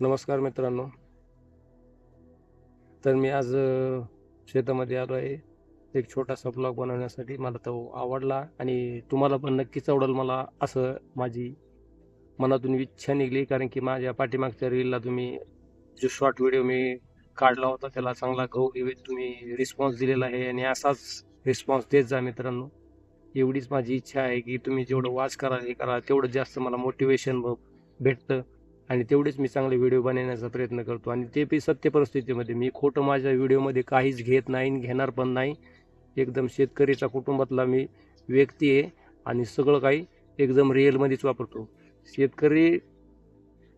नमस्कार मित्रांनो. तर मी आज शेतामध्ये आलो आहे. एक छोटासा ब्लॉग बनवण्यासाठी मला तो आवडला आणि तुम्हाला पण नक्कीच आवडेल मला असं माझी मनातून इच्छा निघली. कारण की माझ्या पाठीमागच्या रीलला तुम्ही जो शॉर्ट व्हिडिओ मी काढला होता त्याला चांगला गहू घेऊन तुम्ही रिस्पॉन्स दिलेला आहे आणि असाच रिस्पॉन्स देत जा मित्रांनो. एवढीच माझी इच्छा आहे की तुम्ही जेवढं वाच करा हे करा तेवढं जास्त मला मोटिवेशन भेटतं. आणि तेवढेच मी चांगले व्हिडिओ बनवण्याचा प्रयत्न करतो. आणि ते बी सत्य परिस्थितीमध्ये मी खोटं माझ्या व्हिडिओमध्ये काहीच घेत नाही आणि घेणार पण नाही. एकदम शेतकरीच्या कुटुंबातला मी व्यक्ती आहे आणि सगळं काही एकदम रिअलमध्येच वापरतो. शेतकरी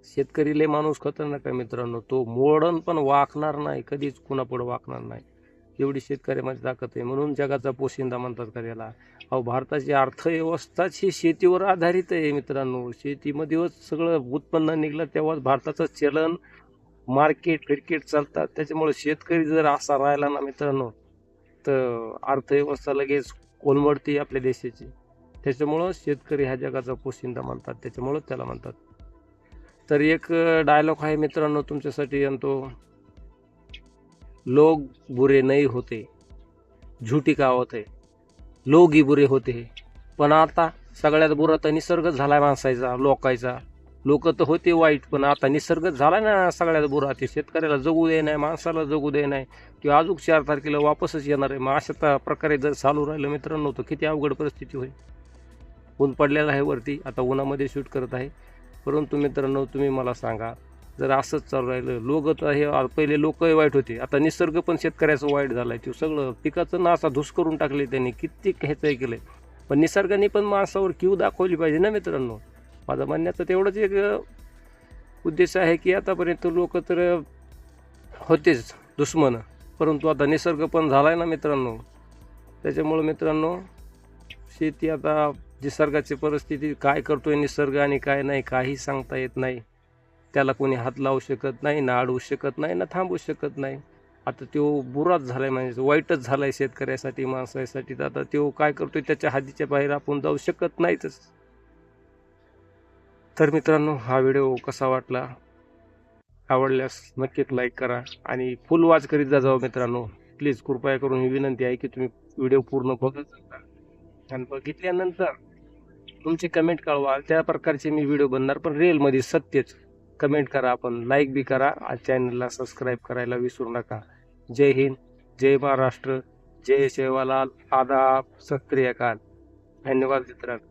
शेतकरीले माणूस खतरनाक आहे मित्रांनो. तो मोडन पण वाकणार नाही कधीच कुणापुढं वाकणार नाही. एवढी शेतकऱ्यामध्ये ताकद आहे. म्हणून जगाचा पोशिंदा म्हणतात का त्याला? अहो भारताची अर्थव्यवस्थाच ही शेतीवर आधारित आहे मित्रांनो. शेतीमध्येच सगळं उत्पन्न निघलं तेव्हाच भारताचं चलन मार्केट क्रिकेट चालतात. त्याच्यामुळे शेतकरी जर असा राहिला ना मित्रांनो तर अर्थव्यवस्था लगेच कोलमडते आपल्या देशाची. त्याच्यामुळं शेतकरी ह्या जगाचा पोशिंदा म्हणतात. त्याच्यामुळं त्याला म्हणतात. तर एक डायलॉग आहे मित्रांनो तुमच्यासाठी आणि तो लोग बुरे नहीं होते झूठी का होते लोग ही बुरे होते पण आता सगळ्यात बुरा तर निसर्गच झाला माणसाचा लोकायचा लोक तर होते वाईट पण आता निसर्गच झाला ना सगळ्यात बुरा. ते शेतकऱ्याला जगू दे नाही माणसाला जगू दे नाही किंवा अजून चार तारखेला वापसच येणार आहे. मग अशा प्रकारे जर चालू राहिलं मित्रांनो तर किती अवघड परिस्थिती होईल. ऊन पडलेलं आहे वरती आता उन्हामध्ये शूट करत आहे. परंतु मित्रांनो तुम्ही मला सांगा जर असंच चालू राहिलं लोक तर हे पहिले लोकही वाईट होते. आता निसर्ग पण शेतकऱ्याचं वाईट झालाय. ते सगळं पिकाचं ना असा धुस करून टाकले त्यांनी. कित्येक ह्याचं केलं आहे पण निसर्गाने पण माणसावर क्यू दाखवली पाहिजे ना मित्रांनो? माझं म्हणण्याचं तेवढंच एक उद्देश आहे की आतापर्यंत लोक तर होतेच दुश्मन. परंतु आता निसर्ग पण झाला आहे ना मित्रांनो? त्याच्यामुळं मित्रांनो शेती आता निसर्गाची परिस्थिती काय करतोय निसर्ग आणि काय नाही काही सांगता येत नाही. त्याला कोणी हात लावू शकत नाही ना अडवू शकत नाही ना थांबवू शकत नाही. आता तो बुराच झाला आहे म्हणजे वाईटच झाला आहे शेतकऱ्यासाठी माणसासाठी. तर आता तो काय करतोय? त्याच्या हातीच्या बाहेर आपण जाऊ शकत नाहीतच. तर मित्रांनो हा व्हिडिओ कसा वाटला? आवडल्यास नक्कीच लाईक करा आणि फुल वाच करीत जा जाऊ मित्रांनो. प्लीज कृपया करून ही विनंती आहे की तुम्ही व्हिडिओ पूर्ण बघत जा. आणि बघितल्यानंतर तुमचे कमेंट कळवा. त्या प्रकारचे मी व्हिडिओ बनणार पण रिअलमध्ये सत्यच. कमेंट करा आपण लाईक बी करा चॅनलला सबस्क्राईब करायला विसरू नका. जय हिंद जय महाराष्ट्र जय सेवालाल आदाब सत धन्यवाद मित्रांनो.